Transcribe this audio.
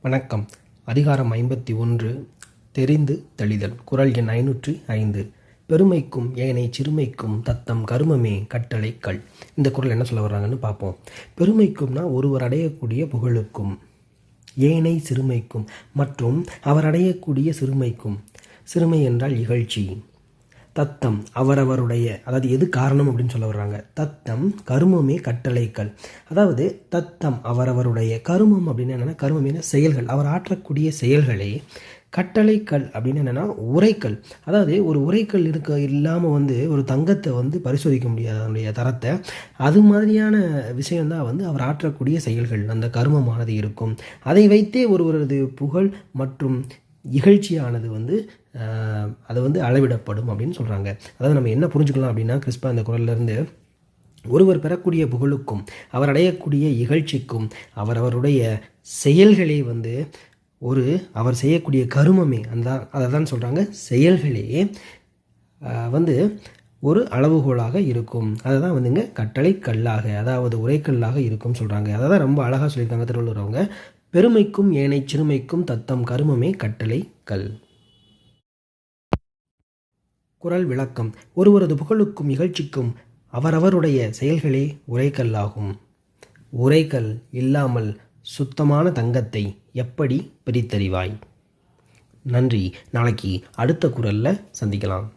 வணக்கம். அதிகாரம் ஐம்பத்தி ஒன்று தெரிந்து தெளிதல். குரல் எண் ஐநூற்றி ஐந்து. பெருமைக்கும் ஏனை சிறுமைக்கும் தத்தம் கருமமே கட்டளை கல் இந்த குரல் என்ன சொல்ல வர்றாங்கன்னு பார்ப்போம். பெருமைக்கும்னா ஒருவர் அடையக்கூடிய புகழுக்கும் ஏனை சிறுமைக்கும் மற்றும் அவர் அடையக்கூடிய சிறுமைக்கும். சிறுமை என்றால் இகழ்ச்சி. தத்தம் அவரவருடைய அதாவது எது காரணம் அப்படின்னு சொல்ல வர்றாங்க. தத்தம் கருமமே கட்டளைக்கல் அதாவது தத்தம் அவரவருடைய கருமம் அப்படின்னு என்னென்னா கருமம் செயல்கள். அவர் ஆற்றக்கூடிய செயல்களே கட்டளைக்கல் அப்படின்னு என்னென்னா உரைக்கல் அதாவது ஒரு உரைக்கல் இருக்க இல்லாமல் வந்து ஒரு தங்கத்தை வந்து பரிசோதிக்க முடியாது அதனுடைய தரத்தை அது மாதிரியான விஷயந்தான் வந்து அவர் ஆற்றக்கூடிய செயல்கள். அந்த கருமமானது இருக்கும். அதை வைத்தே ஒருவரது புகழ் மற்றும் இகழ்ச்சியானது வந்து அது வந்து அளவிடப்படும் அப்படின்னு சொல்கிறாங்க அதாவது நம்ம என்ன புரிஞ்சுக்கலாம் அப்படின்னா கிறிஸ்பா அந்த குரல்லேருந்து ஒருவர் பெறக்கூடிய புகழுக்கும் அவர் அடையக்கூடிய இகழ்ச்சிக்கும் அவர் அவருடைய செயல்களே வந்து ஒரு அவர் செய்யக்கூடிய கருமமே அந்த அதை தான் சொல்கிறாங்க செயல்களே வந்து ஒரு அளவுகோலாக இருக்கும். அதை தான் வந்துங்க கட்டளை கல்லாக அதாவது உரைக்கல்லாக இருக்கும் சொல்கிறாங்க அதை தான் ரொம்ப அழகாக சொல்லியிருக்காங்க திருவள்ளுவர் அவங்க. பெருமைக்கும் ஏனை சிறுமைக்கும் தத்தம் கருமமே கட்டளை கல். குரல் விளக்கம். ஒருவரது புகழுக்கும் இகழ்ச்சிக்கும் அவரவருடைய செயல்களே உரைக்கல்லாகும் உரைக்கல் இல்லாமல் சுத்தமான தங்கத்தை எப்படி பிரித்தறிவாய்? நன்றி. நாளைக்கு அடுத்த குரல்ல சந்திக்கலாம்.